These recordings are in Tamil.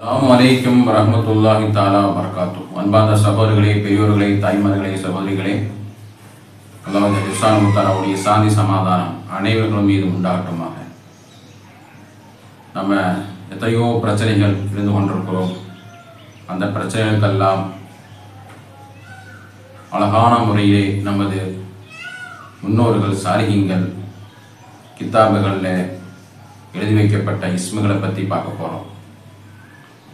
அஸ்ஸலாமு அலைக்கும் வரஹ்மத்துல்லாஹி தாலா வரகாத்து அன்பார்ந்த சகோதரர்களே பெரியோர்களே தாய்மார்களே சகோதரிகளே அல்லாஹ் இஸ்லாம் தாலாவுடைய சாந்தி சமாதானம் அனைவர்களும் மீது உண்டாகட்டுமாக. நம்ம எத்தனையோ பிரச்சனைகள் இருந்து கொண்டிருக்கிறோம். அந்த பிரச்சனைகளுக்கெல்லாம் அழகான முறையிலே நமது முன்னோர்கள் சாரிகிங்கள் கித்தாபுகளில் எழுதி வைக்கப்பட்ட இஸ்முகளை பற்றி பார்க்க போகிறோம்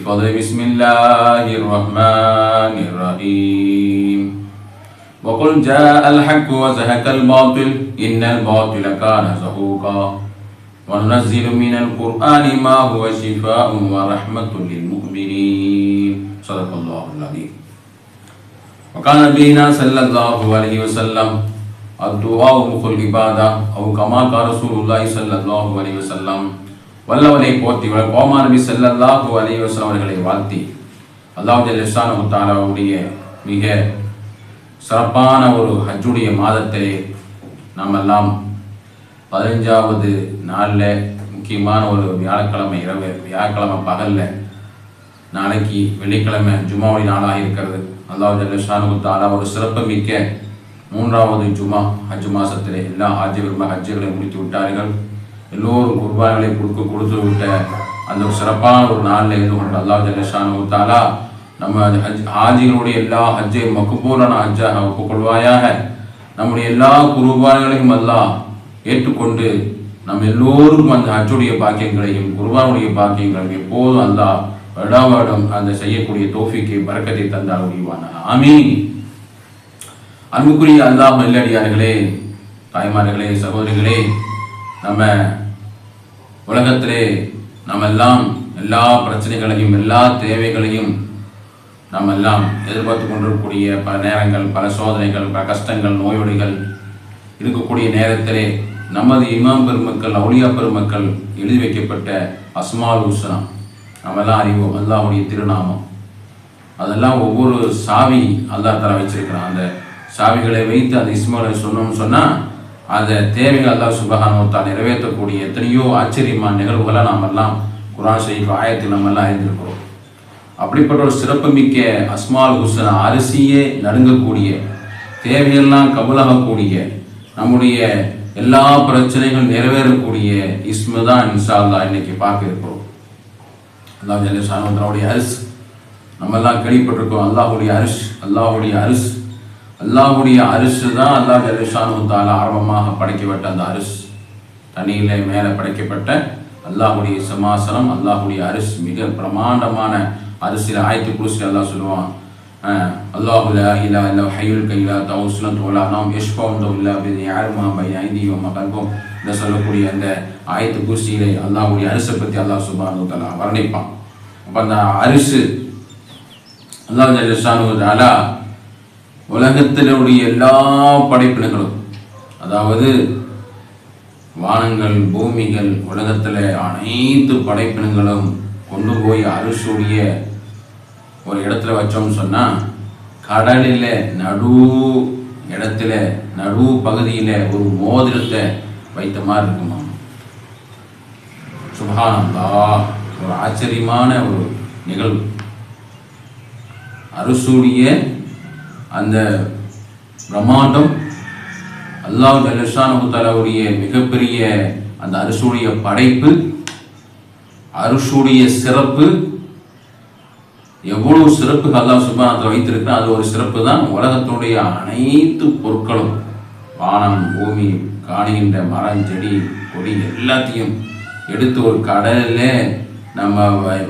بفضل بسم الله الرحمن الرحيم. وقل جاء الحق وزهق الباطل إن الباطل كان زهوقا. وننزل من القرآن ما هو شفاء ورحمة للمؤمنين. صدق الله العظيم. وكان نبينا صلى الله عليه وسلم الدعاء مخ العبادة أو كما قال رسول الله صلى الله عليه وسلم வல்லவனை போற்றி கோமா நபி ஸல்லல்லாஹு அலைஹி அவர்களை வாழ்த்தி அல்லாஹ் ஜல்லிஸ்தானு மிக சிறப்பான ஒரு ஹஜ்ஜுடைய மாதத்திலே நாம் எல்லாம் பதினஞ்சாவது நாளில் முக்கியமான ஒரு வியாழக்கிழமை இரவு வியாழக்கிழமை பகலில் நாளைக்கு வெள்ளிக்கிழமை ஜும்மாவுடைய நாளாக இருக்கிறது. அல்லாஹ் ஜல்லிஸ்தானு ஒரு சிறப்பு மிக்க மூன்றாவது ஜுமா ஹஜ் மாசத்திலே எல்லா ஹஜ் விரும்ப ஹஜ்ஜுகளை முடித்து விட்டார்கள் எல்லோரும் குர்பான்களை கொடுக்க கொடுத்து விட்ட அந்த ஒரு சிறப்பான ஒரு நாளில் இருந்து கொண்டு அல்லா ஜல்லிஷானு தாலா நம்ம ஹஜ் ஹாஜிகளுடைய எல்லா ஹஜ்ஜை மக்குபூரான ஹஜ்ஜாக ஒப்புக்கொள்வாயாக. நம்முடைய எல்லா குர்பான்களையும் அல்லாஹ் ஏற்றுக்கொண்டு நம்ம எல்லோருக்கும் அந்த ஹஜ்ஜுடைய பாக்கியங்களையும் குர்பானுடைய பாக்கியங்களையும் எப்போதும் அல்லாஹ் வருடா வருடம் அந்த செய்யக்கூடிய தோஃபிக்கு பறக்கத்தை தந்தால் முடிவான ஆமீன். அன்புக்குரிய அல்லாஹ் மல்லடியார்களே தாய்மார்களே சகோதரிகளே நம்ம உலகத்திலே நம்ம எல்லாம் எல்லா பிரச்சனைகளையும் எல்லா தேவைகளையும் நம்ம எல்லாம் எதிர்பார்த்து கொண்டிருக்கக்கூடிய பல நேரங்கள் பல சோதனைகள் பல கஷ்டங்கள் நோயொடிகள் இருக்கக்கூடிய நேரத்திலே நமது இமாம் பெருமக்கள் அவுளியா பெருமக்கள் எழுதி வைக்கப்பட்ட அஸ்மால் உஸ்னா நம்ம எல்லாம் அறிவோம் அல்லாஹ்வுடைய திருநாமம். அதெல்லாம் ஒவ்வொரு சாவி அல்லா தர வச்சிருக்கிறான். அந்த சாவிகளை வைத்து அந்த இஸ்மாலை சொன்னோம்னு சொன்னால் அந்த தேவைகள் அல்லாஹ் சுபஹானோத்தா நிறைவேற்றக்கூடிய எத்தனையோ ஆச்சரியமான நிகழ்வுகளை நாம் எல்லாம் குரான் ஷெரீஃப் ஆயத்தில் நம்ம எல்லாம் அறிந்திருக்கிறோம். அப்படிப்பட்ட ஒரு சிறப்புமிக்க அஸ்மால் ஹுசன் அரிசியே நடுங்கக்கூடிய தேவையெல்லாம் கபலாகக்கூடிய நம்முடைய எல்லா பிரச்சனைகளும் நிறைவேறக்கூடிய இஸ்மு தான் இன்ஷா இன்னைக்கு பார்க்க இருக்கிறோம். அல்லாஹ் ஜல்ல அரிசி நம்மெல்லாம் கேள்விப்பட்டிருக்கோம் அல்லாஹுடைய அரிசி அல்லாஹுடைய அரிசி அல்லாஹுடைய அரிசு தான் அல்லாஹ் ஜல்லிஷானு தாலா படைக்கப்பட்ட அந்த அரிசு. தனியிலே மேலே படைக்கப்பட்ட அல்லாஹுடைய சிம்மாசனம் அல்லாஹுடைய அரிசு மிக பிரமாண்டமான அரிசியில் ஆயத்து குருசி அல்லாஹ் சொல்லுவான். அல்லாஹுல இல்லா இலா இல்லா ஹையுல் கைலா தௌசுலம் தோலா நாம் யஷ்பவம் தோல்லா அப்படின்னு யாருமா பை ஐந்தியும் கல்பம் என்று சொல்லக்கூடிய அந்த ஆயத்து குருசியிலே அல்லாஹுடைய அரிசை பற்றி அல்லாஹ் சுபானு தாலா வர்ணிப்பான். அப்போ அந்த அரிசு அல்லாஹ் ஜல்லிஷானு தாலா உலகத்தினுடைய எல்லா படைப்பினங்களும் அதாவது வானங்கள் பூமிகள் உலகத்தில் அனைத்து படைப்பினங்களும் கொண்டு போய் அரிசுடைய ஒரு இடத்துல வச்சோம்னு சொன்னால் கடலில் நடு இடத்துல நடு பகுதியில் ஒரு மோதிரத்தை வைத்த மாதிரி இருக்குமா? சுபானந்தா ஒரு ஆச்சரியமான ஒரு நிகழ்வு. அரிசுடைய அந்த பிரம்மாண்டம் அல்லாஹ் ஜல்லஷானுடைய மிகப்பெரிய அந்த அரிசுடைய படைப்பு அரிசுடைய சிறப்பு. எவ்வளவு சிறப்பு அல்லாஹ் சுபானத்தில் வைத்திருக்கா அது ஒரு சிறப்பு தான் உலகத்துடைய அனைத்து பொருட்களும் வானம் பூமி காணுகின்ற மரம் செடி கொடி எல்லாத்தையும் எடுத்து ஒரு கடலில் நம்ம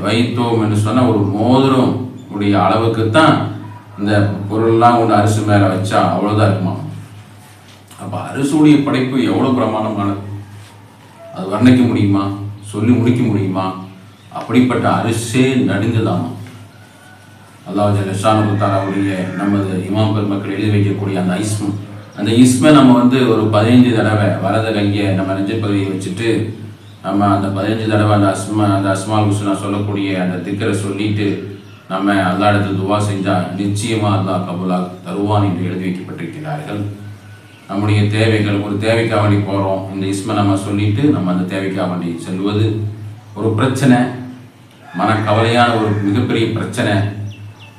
வைத்தோம் என்று சொன்னால் ஒரு மோதிரம் உடைய அளவுக்கு தான் இந்த பொருள்லாம் கொண்டு அரிசி மேலே வச்சா அவ்வளோதான் இருக்குமா? அப்போ அரிசுடைய படைப்பு எவ்வளோ பிரமாணமானது அது வர்ணிக்க முடியுமா? சொல்லி முடிக்க முடியுமா? அப்படிப்பட்ட அரிசே நடுங்குதாமா? அதாவது ஜல்லஷானு தாலாவுடைய நமது இமாம் பெருமக்கள் எழுதி வைக்கக்கூடிய அந்த இஸ்மு. அந்த இஸ்மை நம்ம வந்து ஒரு பதினைஞ்சு தடவை வரத கையை நம்ம நெஞ்சு பகுதியை வச்சுட்டு நம்ம அந்த பதினஞ்சு தடவை அந்த அஸ்மா அந்த அஸ்மால் குஸ்னா சொல்லக்கூடிய அந்த திக்கரை சொல்லிட்டு நம்ம அல்லா இடத்துல துவா செஞ்சால் நிச்சயமாக அல்லா கபுலா தருவான் என்று எழுதி வைக்கப்பட்டிருக்கிறார்கள் நம்முடைய தேவைகள் ஒரு தேவைக்காக வேண்டி போகிறோம் இந்த இஸ்மை நம்ம சொல்லிட்டு நம்ம அந்த தேவைக்காக வேண்டி செல்வது ஒரு பிரச்சனை மனக்கவலையான ஒரு மிகப்பெரிய பிரச்சனை.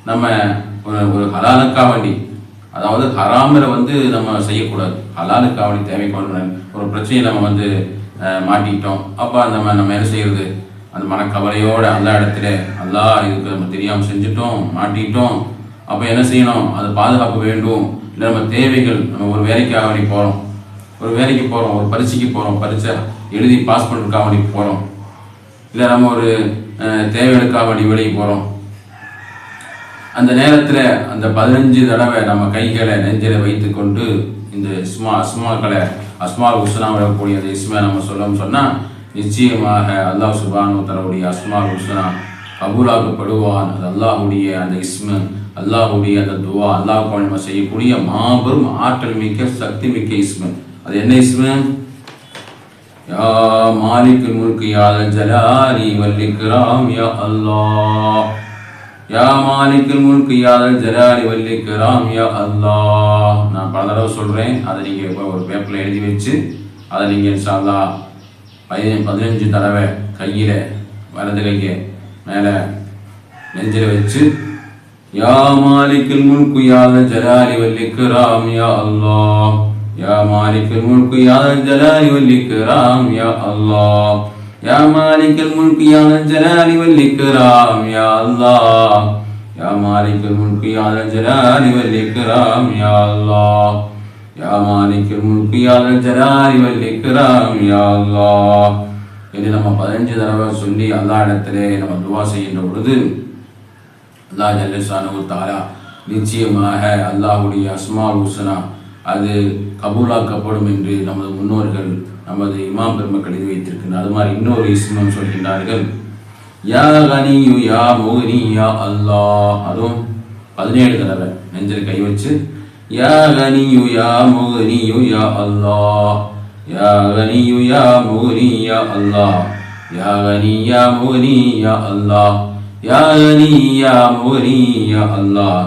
நம்ம ஒரு ஒரு ஹலாலுக்காக வேண்டி அதாவது ஹராமில் வந்து நம்ம செய்யக்கூடாது. ஹலாலுக்காக வேண்டி தேவைக்காக ஒரு பிரச்சனையை நம்ம வந்து மாட்டிக்கிட்டோம். அப்போ நம்ம நம்ம என்ன செய்கிறது அந்த மனக்கவலையோடு அந்த இடத்துல அல்லா இதுக்கு நம்ம தெரியாமல் செஞ்சுட்டோம் மாட்டிக்கிட்டோம் அப்போ என்ன செய்யணும்? அது பாதுகாப்பு வேண்டும். இல்லை நம்ம தேவைகள் நம்ம ஒரு வேலைக்காக வேண்டி போகிறோம் ஒரு வேலைக்கு போகிறோம் ஒரு பரீட்சைக்கு போகிறோம் பரீட்சை எழுதி பாஸ் பண்ணுறதுக்காக வேண்டி போகிறோம் இல்லை நம்ம ஒரு தேவைகளுக்காக வேண்டி வெளியே போகிறோம் அந்த நேரத்தில் அந்த பதினஞ்சு தடவை நம்ம கைகளை நெஞ்சில் வைத்துக்கொண்டு இந்த இஸ்மா அஸ்மாக்களை அஸ்மால் உஸ்னா விடக்கூடிய அந்த இஸ்மை நம்ம சொல்லணும்னு சொன்னால் நிச்சயமாக அல்லாஹ் சுபானு தன்னுடைய அஸ்மா ஹுசனா கபூலாக்கப்படுவான். அது அல்லாஹுடைய அந்த இஸ்மு அல்லாஹுடைய அந்த துவா அல்லாஹ் நம்ம செய்யக்கூடிய மாபெரும் ஆற்றல் மிக்க சக்தி மிக்க இஸ்மு. அது என்ன இஸ்மு? யா மாலிக் முல்க் யா ஜலாலி வல் யா அல்லாஹ். யா மாலிக்குல் முல்க் யா ஜலாலி வல் யா அல்லாஹ். நான் பல தடவை சொல்றேன். அதை நீங்க ஒரு பேப்பர்ல எழுதி வச்சு அதை நீங்க இன்ஷா அல்லாஹ் பதி பதினஞ்சு தடவை கையில் வலது கையை மேலே நெஞ்சில் வச்சு யா மாலிக்கில் முல்கு யாத ஜலாலி வல்லிக்கு ராம் யா அல்லா யா மாலிக்கில் முல்கு யாத ஜலாலி வல்லிக்கு ராம் யா அல்லா யா மாலிக்கில் முல்கு யாத ஜலாலி வல்லிக்கு ராம் யா அல்லா யா மாலிக்கில் முல்கு யாத ஜலாலி வல்லிக்கு ராம் யா அல்லா يا مالك الملك يا ذا الجلال والإكرام يا الله இது நம்ம பதினஞ்சு தடவை சொல்லி அல்லா இடத்திலே நம்ம துவா செய்கின்ற பொழுது அல்லாஹ் ஜல்லஷானு தாலா நிச்சயமாக அல்லாஹுடைய அஸ்மால் ஹுசனா அது கபூலாக்கப்படும் என்று நமது முன்னோர்கள் நமது இமாம் பெருமக்கள் எழுதி வைத்திருக்கின்றனர் அது மாதிரி இன்னொரு இஸ்மம் சொல்கின்றார்கள் யா கனியு யா முகனி யா அல்லாஹ் அதுவும் பதினேழு தடவை நெஞ்சில் கை வச்சு يا غني يا مغني يا அல்லாஹ். يا غني يا مغني يا அல்லாஹ். يا غني يا مغني يا அல்லாஹ். யா غني يا مغني يا அல்லாஹ்.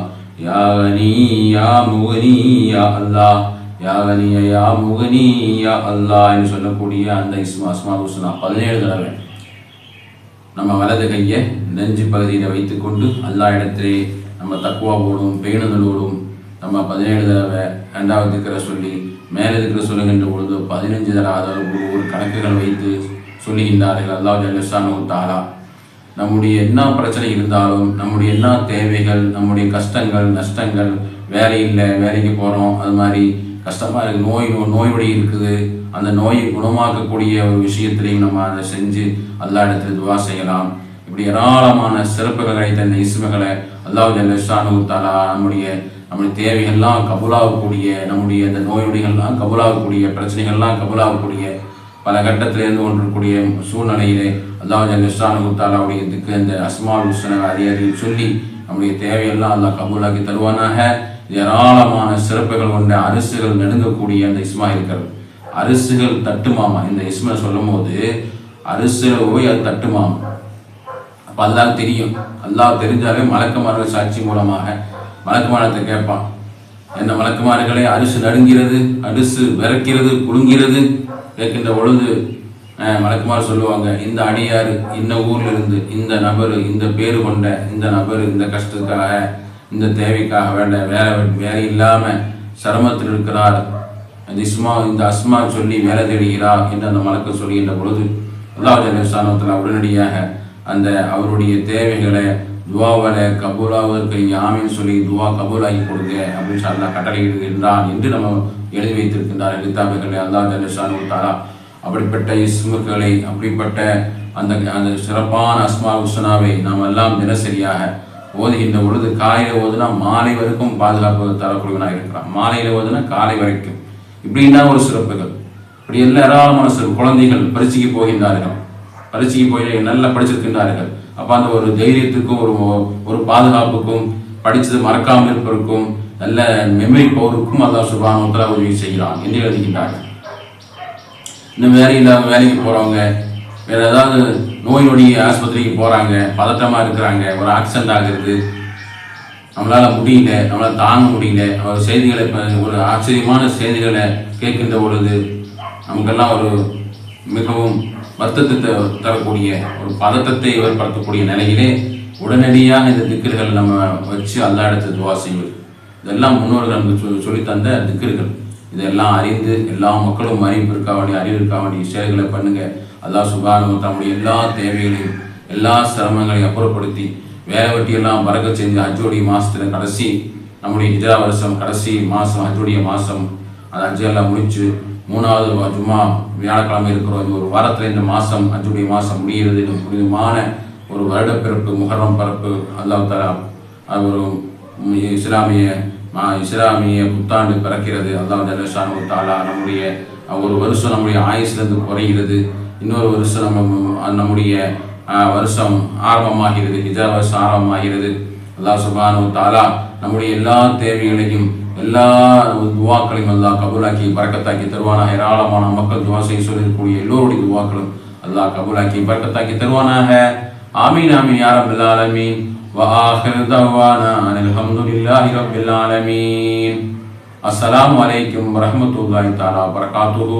يا غني يا مغني يا அல்லாஹ். يا غني யா مغني يا அல்லாஹ் என்று சொல்லக்கூடிய அந்த இஸ்மா அஸ்மா ஹுஸ்னா பதினேழு தடவை நம்ம வலது கையை நெஞ்சு பகுதியில் வைத்துக்கொண்டு அல்லா இடத்திலே நம்ம தக்குவாவோடும் பேணுதலோடும் நம்ம பதினேழு தடவை ரெண்டாவது இருக்கிற சொல்லி மேலே இருக்கிற சொல்லுகின்ற பொழுது பதினஞ்சு தடவை அதாவது ஒரு ஒரு கணக்குகள் வைத்து சொல்லுகின்றார்கள். அல்லாஹ் ஜல்லஷானு தாரா நம்முடைய என்ன பிரச்சனை இருந்தாலும் நம்முடைய என்ன தேவைகள் நம்முடைய கஷ்டங்கள் நஷ்டங்கள் வேலை இல்லை வேலைக்கு போகிறோம் அது மாதிரி கஷ்டமாக இருக்குது நோய் நோய்வடி இருக்குது. அந்த நோயை குணமாக்கக்கூடிய ஒரு விஷயத்திலையும் நம்ம அதை செஞ்சு எல்லா இடத்துல துவா செய்யலாம். இப்படி ஏராளமான சிறப்புகளை தந்த இசுமகளை அல்லாஹ் ஜல்லஷானு தாலா நம்முடைய நம்முடைய தேவைகள்லாம் கபூலாகக்கூடிய நம்முடைய அந்த நோயுடைகள்லாம் கபுலாகக்கூடிய பிரச்சனைகள்லாம் கபுலாகக்கூடிய பல கட்டத்திலிருந்து ஒன்றக்கூடிய கொண்டிருக்கக்கூடிய சூழ்நிலையிலே அல்லாஹ் ஜல்லிஸ்டானு தாலாவுடைய இதுக்கு அந்த அஸ்மால் ஹுசன அதிகாரியில் சொல்லி நம்முடைய தேவையெல்லாம் அல்லாஹ் கபூலாக்கி தருவானாக. ஏராளமான சிறப்புகள் கொண்ட அரிசுகள் நெருங்கக்கூடிய அந்த இஸ்மா இருக்கிறது. அரிசுகள் தட்டுமாமா. இந்த இஸ்மை சொல்லும் போது அரிசுல போய் அது தட்டுமாமா. அப்போ அல்லாஹ் தெரியும். அல்லாஹ் தெரிஞ்சாலே மலக்குமார்கள் சாட்சி மூலமாக மலக்குமாரத்தை கேட்பான். என்ன மலக்குமார்களே அரிசு நடுங்கிறது அரிசு விறக்கிறது குலுங்கிறது கேட்கின்ற பொழுது மலக்குமார் சொல்லுவாங்க இந்த அடியார் இந்த ஊர்ல இருந்து இந்த நபர் இந்த பேரு கொண்ட இந்த நபர் இந்த கஷ்டத்துக்காக இந்த தேவைக்காக வேண்ட வேலை வேலை இல்லாம சிரமத்தில் இருக்கிறார். அந்த இஸ்மா இந்த அஸ்மா சொல்லி வேலை தேடுகிறார் என்று அந்த மலக்கு சொல்கின்ற பொழுது அல்லாஹ் ஜல்லஷானத்தில் உடனடியாக அந்த அவருடைய தேவைகளை துவாவலை கபூலாவிற்கு ஆமின்னு சொல்லி துவா கபூலாகி கொடுங்க அப்படின்னு சொல்லி அல்லாஹ் கட்டளையிடுகின்றான் என்று நம்ம எழுதி வைத்திருக்கின்றார் கிதாபுகளை அல்லாஹ் ஜல்லஷானு தாரா அப்படிப்பட்ட இஸ்முக்களை அப்படிப்பட்ட அந்த அந்த சிறப்பான அஸ்மா உஸ்னாவை நாம் எல்லாம் தினசரியாக ஓதுகின்ற பொழுது காலையில் ஓதுனா மாலை வரைக்கும் பாதுகாப்பு தரக்கூடியவனாக இருக்கிறான். மாலையில் ஓதுனா காலை வரைக்கும். இப்படின்னா ஒரு சிறப்புகள். இப்படி எல்லா ஏராளமான சிறு குழந்தைகள் பரிசுக்கு போகின்றார்கள். பரீட்சைக்கு போய் நல்லா படிச்சிருக்கின்றார்கள் அப்போ அந்த ஒரு தைரியத்துக்கும் ஒரு ஒரு பாதுகாப்புக்கும் படித்தது மறக்காமல் இருப்பதற்கும் நல்ல மெமரி பவருக்கும் அல்லாஹ் சுபானத்தில் உதவி செய்கிறான் என்று எழுதுகின்றார்கள். இன்னும் வேலை இல்லாத வேலைக்கு போகிறவங்க வேற ஏதாவது நோய் நொடி ஆஸ்பத்திரிக்கு போகிறாங்க பதட்டமாக இருக்கிறாங்க ஒரு ஆக்சிடென்ட் ஆகுறது நம்மளால் முடியல நம்மளால் தாங்க முடியல ஒரு செய்திகளை இப்போ ஒரு ஆச்சரியமான செய்திகளை கேட்கின்ற பொழுது நமக்கெல்லாம் ஒரு மிகவும் வருத்தத்தை தரக்கூடிய ஒரு பதட்டத்தை ஏற்படுத்தக்கூடிய நிலையிலே உடனடியாக இந்த திக்கர்கள் நம்ம வச்சு அல்லா இடத்து துவா செய்வது. இதெல்லாம் முன்னோர்கள் நமக்கு சொல்லி தந்த திக்கர்கள் இதெல்லாம் அறிந்து எல்லா மக்களும் அறிவிப்பிற்காக வேண்டிய அறிவிற்காக வேண்டிய செயல்களை பண்ணுங்க. அல்லா சுகானம் தம்முடைய எல்லா தேவைகளையும் எல்லா சிரமங்களையும் அப்புறப்படுத்தி வேலை வெட்டியெல்லாம் பறக்க செஞ்சு அஜோடி மாசத்துல கடைசி நம்முடைய ஹிஜ்ரா வருஷம் கடைசி மாதம் அஜோடைய மாதம் அந்த அஜெல்லாம் முடிச்சு மூணாவது வ- ஜும்மா வியாழக்கிழமை இருக்கிறோம். இந்த ஒரு வாரத்தில் இந்த மாதம் அஞ்சுடைய மாதம் முடிகிறது இந்த புனிதமான ஒரு வருடப்பிறப்பு முஹர்ரம் பிறப்பு அல்லாஹ் தலா அது ஒரு இஸ்லாமிய இஸ்லாமிய புத்தாண்டு பிறக்கிறது. அல்லாஹ் ஜல்லஷானு தாலா நம்முடைய ஒரு வருஷம் நம்முடைய ஆயுஸ்லேருந்து குறைகிறது. இன்னொரு வருஷம் நம்ம நம்முடைய வருஷம் ஆரம்பமாகிறது. ஹிஜா வருஷம் ஆரம்பமாகிறது. அல்லாஹ் சுபானு தாலா நம்முடைய எல்லா தேவைகளையும் எல்லா துவாக்களையும் அல்லாஹ் கபூலாக்கி பறக்கத்தாக்கி தருவானாக ஏராளமான மக்கள் துவா செய்ய சொல்லக்கூடிய எல்லோருடைய துவாக்களும் அல்லாஹ் கபூலாக்கி பறக்கத்தாக்கி தருவானாக ஆமீன் ஆமீன் யா ரப்பல் ஆலமீன் وآخر دعوانا أن الحمد لله رب العالمين السلام عليكم ورحمة الله تعالى وبركاته